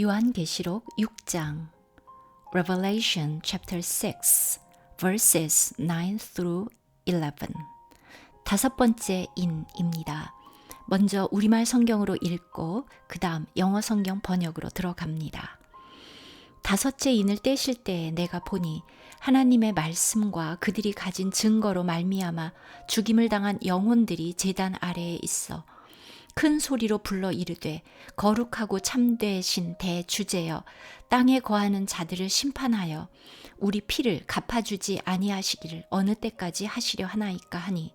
요한계시록 6장 Revelation chapter 6 verses 9 through 11 다섯 번째 인입니다. 먼저 우리말 성경으로 읽고 그 다음 영어 성경 번역으로 들어갑니다. 다섯째 인을 떼실 때 내가 보니 하나님의 말씀과 그들이 가진 증거로 말미암아 죽임을 당한 영혼들이 제단 아래에 있어 큰 소리로 불러 이르되 거룩하고 참되신 대주제여 땅에 거하는 자들을 심판하여 우리 피를 갚아주지 아니하시기를 어느 때까지 하시려 하나이까 하니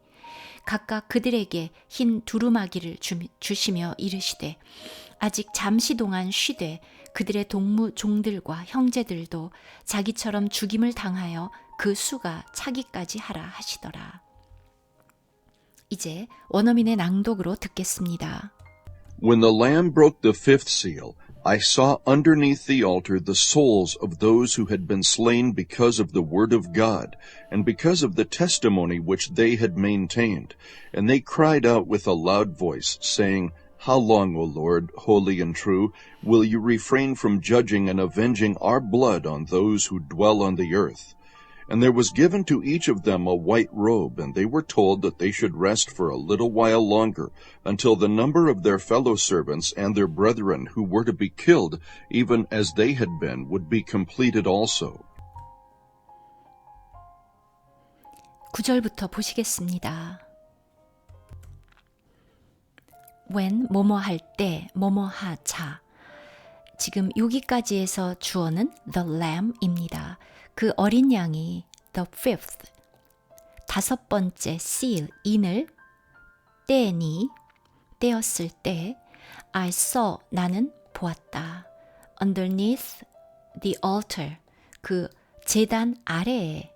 각각 그들에게 흰 두루마기를 주시며 이르시되 아직 잠시 동안 쉬되 그들의 동무 종들과 형제들도 자기처럼 죽임을 당하여 그 수가 차기까지 하라 하시더라. 이제 원어민의 낭독으로 듣겠습니다. When the Lamb broke the fifth seal, I saw underneath the altar the souls of those who had been slain because of the word of God, and because of the testimony which they had maintained. And they cried out with a loud voice, saying, How long, O Lord, holy and true, will you refrain from judging and avenging our blood on those who dwell on the earth? And there was given to each of them a white robe, and they were told that they should rest for a little while longer, until the number of their fellow servants and their brethren who were to be killed, even as they had been, would be completed also. 9절부터 보시겠습니다. when 뭐뭐 할 때, 뭐뭐 하자. 지금 여기까지에서 주어는 the lamb입니다. 그 어린 양이 the fifth 다섯 번째 seal 인을 떼니 떼었을 때 I saw 나는 보았다. underneath the altar 그 제단 아래에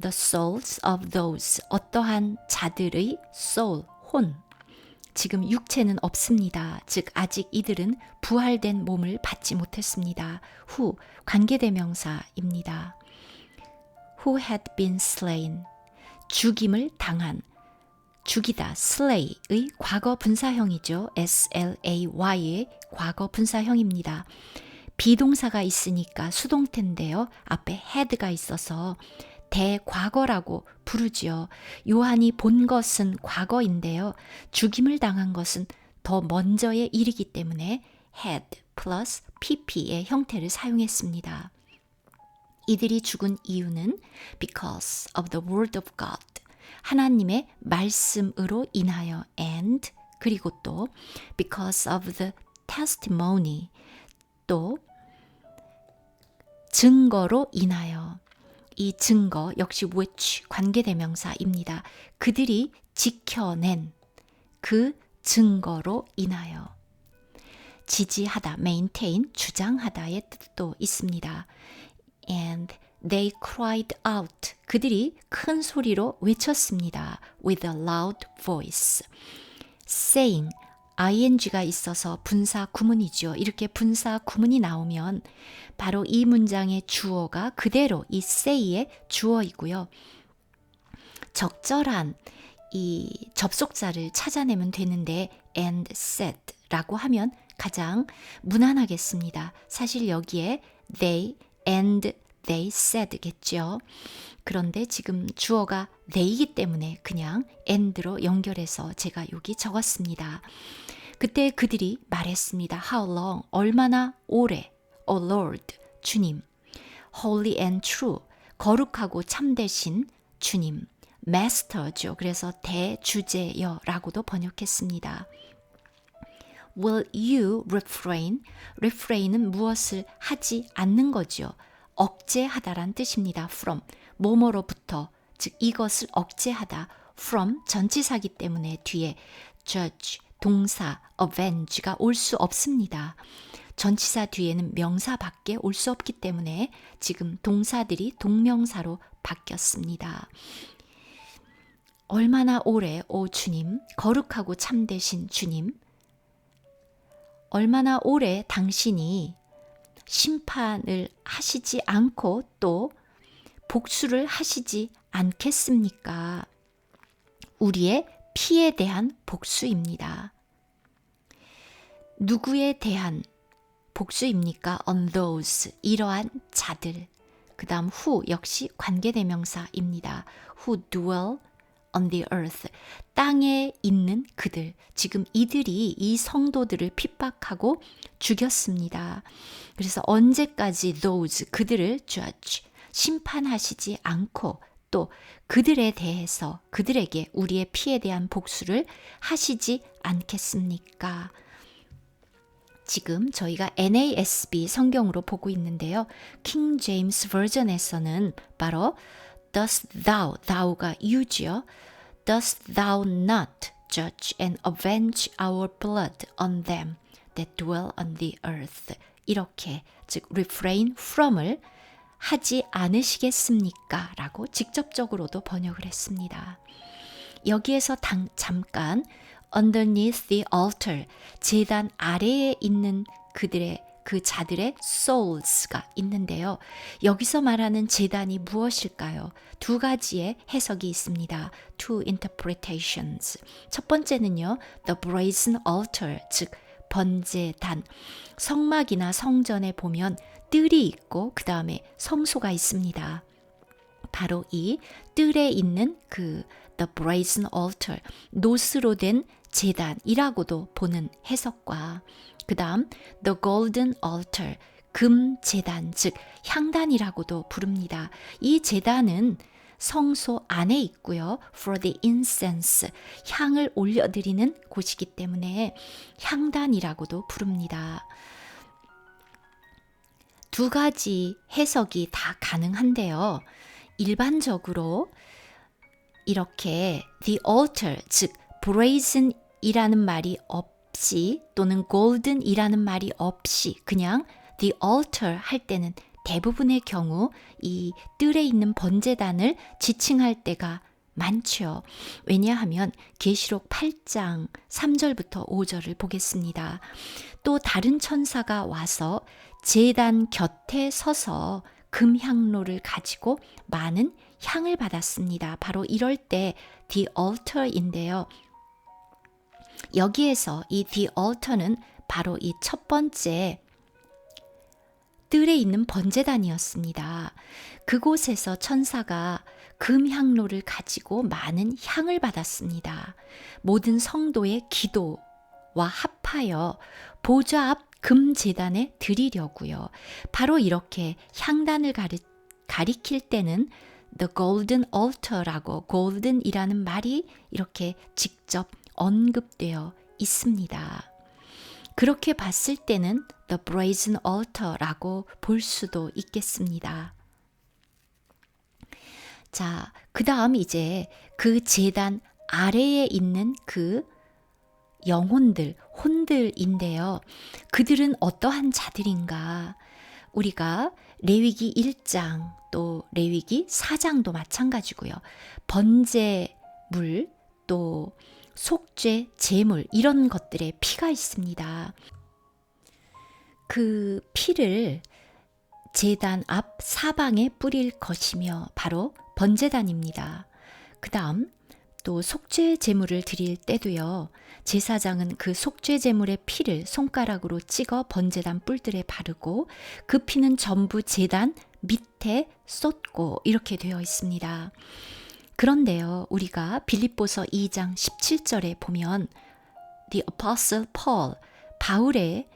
the souls of those 어떠한 자들의 soul 혼 지금 육체는 없습니다. 즉 아직 이들은 부활된 몸을 받지 못했습니다. 후 관계대명사입니다. who had been slain 죽임을 당한 죽이다 slay의 과거 분사형이죠. S-L-A-Y의 과거 분사형입니다. 비동사가 있으니까 수동태인데요. 앞에 had가 있어서 대과거라고 부르지요. 요한이 본 것은 과거인데요. 죽임을 당한 것은 더 먼저의 일이기 때문에 had 플러스 pp의 형태를 사용했습니다. 이들이 죽은 이유는 because of the word of God. 하나님의 말씀으로 인하여 and 그리고 또 because of the testimony 또 증거로 인하여 이 증거 역시 which 관계대명사입니다. 그들이 지켜낸 그 증거로 인하여 지지하다, maintain, 주장하다의 뜻도 있습니다. And they cried out. 그들이 큰 소리로 외쳤습니다. with a loud voice. saying, ing가 있어서 분사 구문이죠. 이렇게 분사 구문이 나오면 바로 이 문장의 주어가 그대로 이 say의 주어이고요. 적절한 이 접속자를 찾아내면 되는데 and said라고 하면 가장 무난하겠습니다. 사실 여기에 they and they said겠죠. 그런데 지금 주어가 they이기 때문에 그냥 and로 연결해서 제가 여기 적었습니다. 그때 그들이 말했습니다. How long? 얼마나 오래? O Lord, 주님. Holy and true. 거룩하고 참되신 주님. Master죠. 그래서 대주제여라고도 번역했습니다. Will you refrain? refrain은 무엇을 하지 않는 거죠. 억제하다란 뜻입니다. from 뭐뭐로부터 즉 이것을 억제하다 from 전치사기 때문에 뒤에 judge 동사 avenge가 올 수 없습니다. 전치사 뒤에는 명사밖에 올 수 없기 때문에 지금 동사들이 동명사로 바뀌었습니다. 얼마나 오래 오 주님 거룩하고 참되신 주님 얼마나 오래 당신이 심판을 하시지 않고 또 복수를 하시지 않겠습니까? 우리의 피에 대한 복수입니다. 누구에 대한 복수입니까? on those 이러한 자들. 그다음 who 역시 관계대명사입니다. who dwell on the earth. 땅에 있는 그들. 지금 이들이 이 성도들을 핍박하고 죽였습니다. 그래서 언제까지 those 그들을 judge 심판하시지 않고 또 그들에 대해서 그들에게 우리의 피에 대한 복수를 하시지 않겠습니까? 지금 저희가 NASB 성경으로 보고 있는데요. 킹 제임스 버전에서는 바로 dost thou, thou가 you지요. dost thou not judge and avenge our blood on them that dwell on the earth. 이렇게 즉 refrain from을 하지 않으시겠습니까? 라고 직접적으로도 번역을 했습니다. 여기에서 당, 잠깐 underneath the altar 제단 아래에 있는 그들의 그 자들의 souls가 있는데요. 여기서 말하는 제단이 무엇일까요? 두 가지의 해석이 있습니다. Two interpretations. 첫 번째는요. The brazen altar, 즉 번제단. 성막이나 성전에 보면 뜰이 있고 그 다음에 성소가 있습니다. 바로 이 뜰에 있는 그 the brazen altar 노스로 된 제단이라고도 보는 해석과 그 다음 the golden altar 금 제단 즉 향단이라고도 부릅니다. 이 제단은 성소 안에 있고요. for the incense 향을 올려드리는 곳이기 때문에 향단이라고도 부릅니다. 두 가지 해석이 다 가능한데요. 일반적으로 이렇게 the altar 즉 brazen이라는 말이 없이 또는 golden이라는 말이 없이 그냥 the altar 할 때는 대부분의 경우 이 뜰에 있는 번제단을 지칭할 때가 많죠. 왜냐하면 계시록 8장 3절부터 5절을 보겠습니다. 또 다른 천사가 와서 제단 곁에 서서 금향로를 가지고 많은 향을 받았습니다. 바로 이럴 때 the altar인데요. 여기에서 이 the altar는 바로 이 첫 번째 뜰에 있는 번제단이었습니다. 그곳에서 천사가 금향로를 가지고 많은 향을 받았습니다. 모든 성도의 기도와 합하여 보좌 앞 금재단에 드리려고요. 바로 이렇게 향단을 가리, 가리킬 때는 the golden altar라고 golden이라는 말이 이렇게 직접 언급되어 있습니다. 그렇게 봤을 때는 the brazen altar라고 볼 수도 있겠습니다. 자, 그 다음 이제 그 재단 아래에 있는 그 영혼들, 혼들인데요. 그들은 어떠한 자들인가? 우리가 레위기 1장 또 레위기 4장도 마찬가지고요. 번제물 또 속죄, 제물 이런 것들의 피가 있습니다. 그 피를 제단 앞 사방에 뿌릴 것이며 바로 번제단입니다. 그 다음 또 속죄 제물을 드릴 때도요. 제사장은 그 속죄 제물의 피를 손가락으로 찍어 번제단 뿔들에 바르고 그 피는 전부 제단 밑에 쏟고 이렇게 되어 있습니다. 그런데요. 우리가 빌립보서 2장 17절에 보면 the apostle Paul 바울의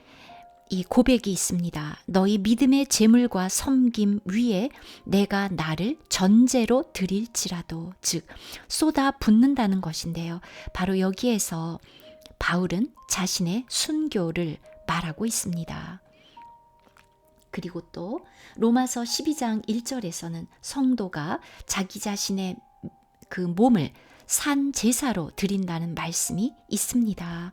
이 고백이 있습니다. 너희 믿음의 재물과 섬김 위에 내가 나를 전제로 드릴지라도 즉 쏟아 붓는다는 것인데요. 바로 여기에서 바울은 자신의 순교를 말하고 있습니다. 그리고 또 로마서 12장 1절에서는 성도가 자기 자신의 그 몸을 산 제사로 드린다는 말씀이 있습니다.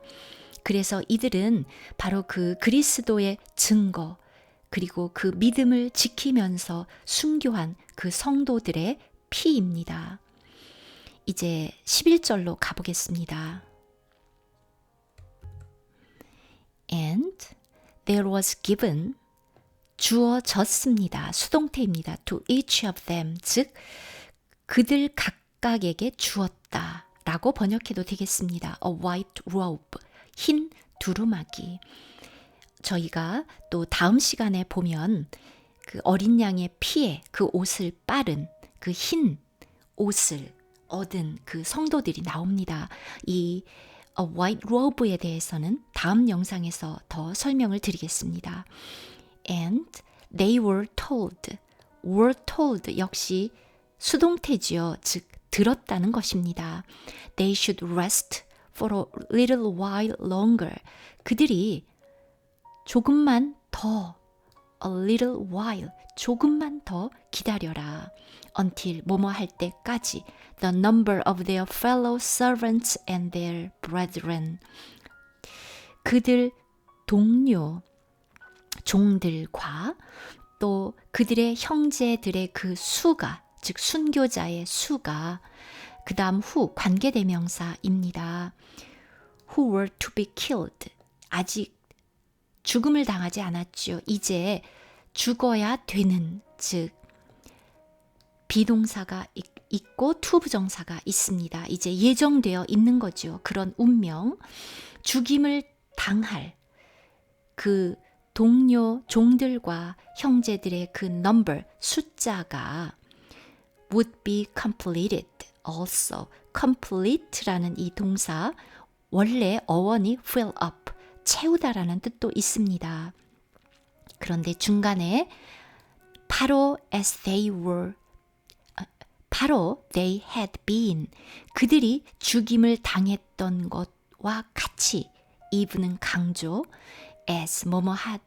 그래서 이들은 바로 그 그리스도의 증거, 그리고 그 믿음을 지키면서 순교한 그 성도들의 피입니다. 이제 11절로 가보겠습니다. And there was given 주어졌습니다. 수동태입니다. To each of them 즉 그들 각 각에게 주었다 라고 번역해도 되겠습니다. A white robe 흰 두루마기 저희가 또 다음 시간에 보면 그 어린 양의 피에 그 옷을 빨은 그흰 옷을 얻은 그 성도들이 나옵니다. 이 A White Robe에 대해서는 다음 영상에서 더 설명을 드리겠습니다. And they were told, were told 역시 수동태지요. 즉 들었다는 것입니다. They should rest for a little while longer. 그들이 조금만 더 a little while 조금만 더 기다려라. until 뭐뭐 할 때까지 the number of their fellow servants and their brethren 그들 동료 종들과 또 그들의 형제들의 그 수가 즉 순교자의 수가 그 다음 후 관계대명사입니다. who were to be killed 아직 죽음을 당하지 않았죠. 이제 죽어야 되는 즉 비동사가 있- 있고 투부정사가 있습니다. 이제 예정되어 있는 거죠. 그런 운명 죽임을 당할 그 동료 종들과 형제들의 그 number 숫자가 would be completed also complete라는 이 동사 원래 어원이 fill up 채우다라는 뜻도 있습니다. 그런데 중간에 바로 as they were 아, 바로 they had been 그들이 죽임을 당했던 것과 같이 eve는 강조 as 뭐뭐 한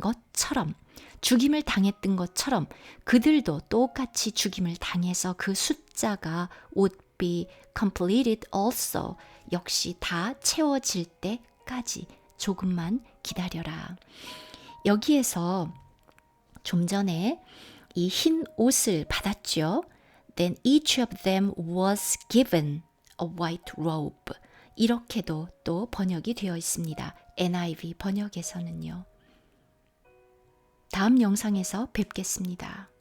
것처럼 죽임을 당했던 것처럼 그들도 똑같이 죽임을 당해서 그 숫자가 would be completed also 역시 다 채워질 때까지 조금만 기다려라. 여기에서 좀 전에 이 흰 옷을 받았죠. Then each of them was given a white robe. 이렇게도 또 번역이 되어 있습니다. NIV 번역에서는요. 다음 영상에서 뵙겠습니다.